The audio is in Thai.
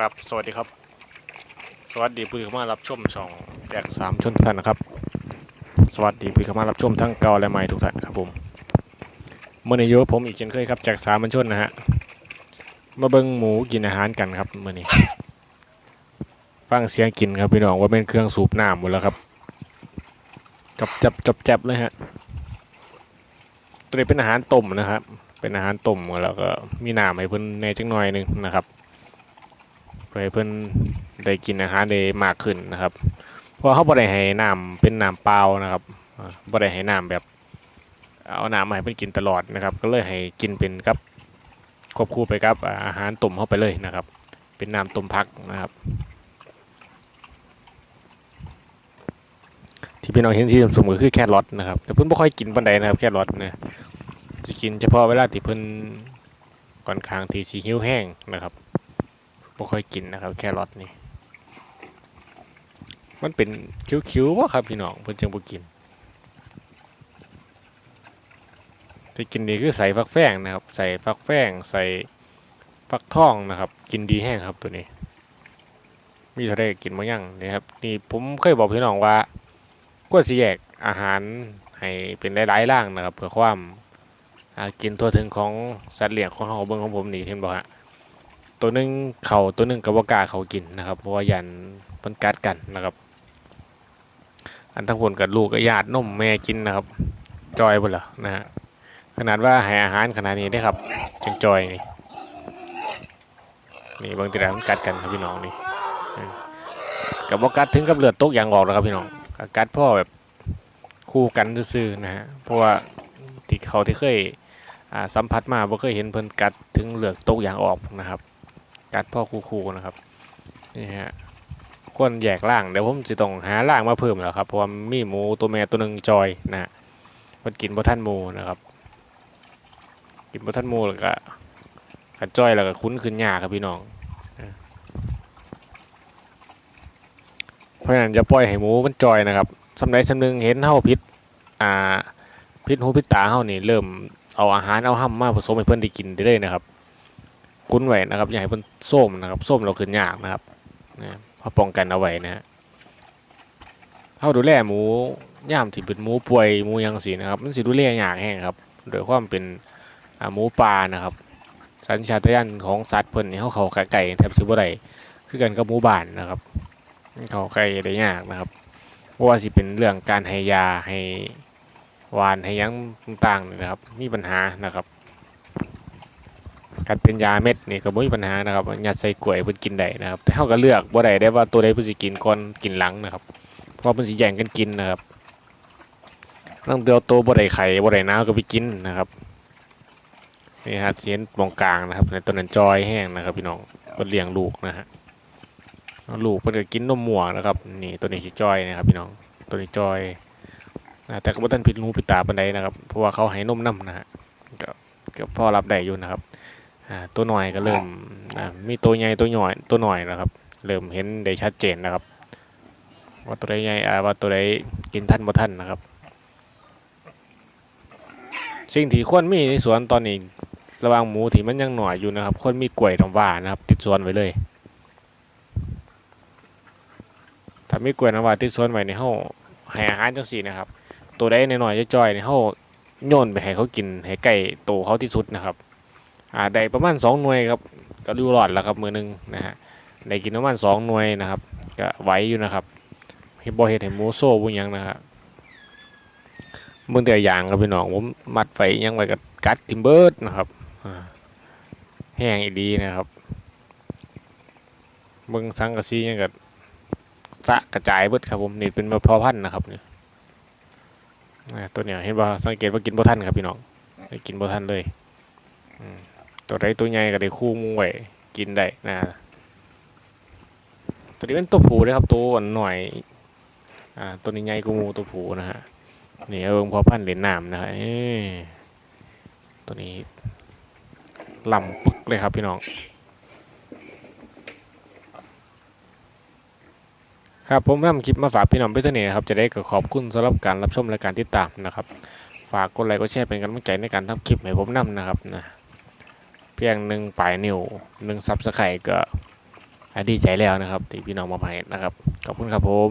ครับสวัสดีครับ สวัสดีผู้ที่เข้ามารับชมช่องแจกสามชนทุกท่านนะครับ สวัสดีผู้ที่เข้ามารับชมทั้งเก่าและใหม่ทุกท่านครับผมเมื่อในโยผมอีกเช่นเคยครับแจกสามมันชนนะฮะมาเบิ้งหมูกินอาหารกันครับเมื่อนี้ฟังเสียงกินครับพี่น้องว่าเป็นเครื่องสูบน้ำหมดแล้วครับกับจับจับจับเลยฮะตัวนี้เป็นอาหารต้มนะครับ เป็นอาหารต้มแล้วก็มีน้ำให้เพิ่นในจังหน่อยหนึงนะครับ เพื่อให้เพิ่นได้กินอาหารได้มากขึ้นนะครับ เพราะเขาบ่ได้ให้น้ำเป็นน้ำเปล่านะครับบ่ได้ให้น้ำแบบเอาน้ำมาให้เพิ่นกินตลอดนะครับ ก็เลยให้กินเป็นกับควบคู่ไปกับอาหารต้มเข้าไปเลยนะครับ เป็นน้ำต้มพักนะครับที่พี่น้องเห็นที่สมๆก็คือแครอทนะครับแต่เพิ่นบ่ค่อยกินปานใดนะครับแครอทเนี่ยสิกินเฉพาะเวลาที่เพิ่นก่อนข้างที่สิหิวแห้งนะครับ บ่ค่อยกินนะครับแครอทนี่ มันเป็นคิ้วๆวะครับพี่น้องเพิ่นจังบ่กินที่กินดีคือใส่ฟักแฟงนะครับ ใส่ฟักแฟงใส่ฟักทองนะครับ กินดีแห้งครับตัวนี้ มีเท่าใดก็กินบ่ยั่งนี่ครับนี่ผมเคยบอกพี่น้องว่าควรสิแยกอาหารให้เป็นหลายๆร่างนะครับ เพื่อความกินทั่วถึงของสัตว์เลี้ยงของเฮาเบิ่งของผมนี่เห็นบ่ฮะ ตัวหนึงเขาตัวหนึงกับวกล้าเขากินนะครับเพราะว่ายันเพิ่นกัดกันนะครับ อันทั้งคนกับลูกกับญาตินมแม่กินนะครับ จอยเบ่ล่ะนะฮะขนาดว่าให้อาหารขนาดนี้ได้ครับจังจอยนี่นี่บางทีแล้วมันกัดกันครับพี่น้องนี่เออกับวกัดถึงกับเลือดตกยางออกแล้วครับพี่น้องกัดพ่อแบบคู่กันซื่อๆนะฮะเพราะว่าที่เขาที่เคยสัมผัสมาบ่เคยเห็นเพิ่นกัดถึงเลือดตกยางออกนะครับ กัดพ่อคู่ๆนะครับนี่ฮะควรแยกล่างเดี๋ยวผมจะต้องหาล่างมาเพิ่มแล้วครับเพราะว่ามีหมูตัวแม่ตัวหนึ่งจอยนะมันกินบ่ท่านหมูนะครับ กินบ่ท่านหมูแล้วก็กัจอยแล้วก็คุ้นขึ้นยากครับพี่น้องเพราะฉะนั้นจะปล่อยให้หมูมันจอยนะครับสำใดสำหนึงเห็นเฮาพิษอ่าพิษหูพิษตาเฮานี่เริ่มเอาอาหารเอาห้ำมาผสมให้เพิ่อนได้กินได้เลยนะครับ คุ้นไว้นะครับอย่าให้เพิ่นส้มนะครับส้มเราขึ้นยากนะครับนะเพราะป้องกันเอาไว้นะฮะเฮาดูแลหมูย่ามที่เป็นหมูป่วยหมูยังสีนะครับมันสิดูแลยากแห้งครับโดยความเป็นหมูป่านะครับ สัญชาตญาณของสัตว์เพิ่นนี่เฮาเขาไก่แทบสิบ่ได้คือกันกับหมูบ้านนะครับ เขาไก่ได้ยากนะครับเพราะว่าสิเป็นเรื่องการให้ยาให้วานให้ยังต่างๆนะครับ มีปัญหานะครับ การเป็นยาเม็ดนี่ก็บ่มีปัญหานะครับยัดใส่กล้วยเพิ่นกินได้นะครับแต่เฮาก็เลือกบ่ได้ได้ว่าตัวใดเพิ่นสิกินก่อนกินหลังนะครับเพราะว่าเพิ่นสิแย่งกันกินนะครับลางเดียวโตบ่ได้ไข่บ่ได้น้ำก็ไปกินนะครับนี่ฮะเสิเห็นตรงกลางนะครับในตัวนั้นจอยแห้งนะครับ พี่น้องเพิ่นเลี้ยงลูกนะฮะลูกเพิ่นก็กินนมหมวนะครับนี่ตัวนี้สิจอยนะครับ พี่น้องตัวนี้จอยนะแต่ก็บ่ทันผิดหูผิดตาปานใดนะครับเพราะว่าเขาให้นมนํนะฮะก็ก็พอรับได้อยู่นะครับ ตัวหน่อยก็เริ่มมีตัวใหญ่ตัวหน่อยตัวหน่อยนะครับ เริ่มเห็นได้ชัดเจนนะครับ ว่าตัวใดใหญ่อ่าว่าตัวใดกินท่านบ่ท่านนะครับ สิ่งที่ควรมีในสวนตอนนี้ระว่างหมูที่มันยังหน่อยอยู่นะครับควรมีกล้วยน้ำว้านะครับ ติดสวนไว้เลยถ้ามีกล้วยน้ำว้าติดสวนไว้ในเฮาให้อาหารจังซี่นะครับ ตัวใดน้อยๆจ้อยในเฮาโยนไปให้เขากินให้ใกล้โตเขาที่สุดนะครับ อ่าได้ประมาณสองหน่วยครับก็ดูหลอดแล้วครับมือหนึงนะฮะได้กินประมาณสองหน่วยนะครับก็ไหวอยู่นะครับเฮ็ดบ่เฮ็ดให้หมูโซ่บุญยังนะฮะเบิ่งแต่อย่างครับพี่น้องผมมัดไฟยังไว้กับกัดทิมเบิร์ดนะครับแห้งอีดีนะครับเบิ่งสังกะสียังกับสะกระจายเบิดครับผมนี่เป็นมะพร้าวพันธุ์นะครับเนี่อ่าตัวเนี้ยเห็นบ่สังเกตว่ากินบ่ทันครับพี่น้องได้กินบ่ทันเลย ตัวใดตัวใหญ่ก็ได้คู่มูไว้กินได้นะตัวนี้เป็นตัวผูนะครับตัวอ่อนหน่อยอ่าตัวนี้ใหญ่กว่าหมูตัวผูนะฮะนี่เอาเบิ่งพอพันเหรียญน้ำนะฮะตัวนี้ลำปึกเลยครับพี่น้อง ครับผมนำคลิปมาฝากพี่น้องไปเท่านี้นะครับ จะได้ก็ขอบคุณสำหรับการรับชมและการติดตามนะครับ ฝากกดไลค์กดแชร์เป็นกำลังใจในการทำคลิปให้ผมนำนะครับนะ พียงหนึ่งปลายนิ้วหนึ่งซับสไครต์ก็อะดีใจแล้วนะครับที่พี่น้องมาให้นะครับ ขอบคุณครับผม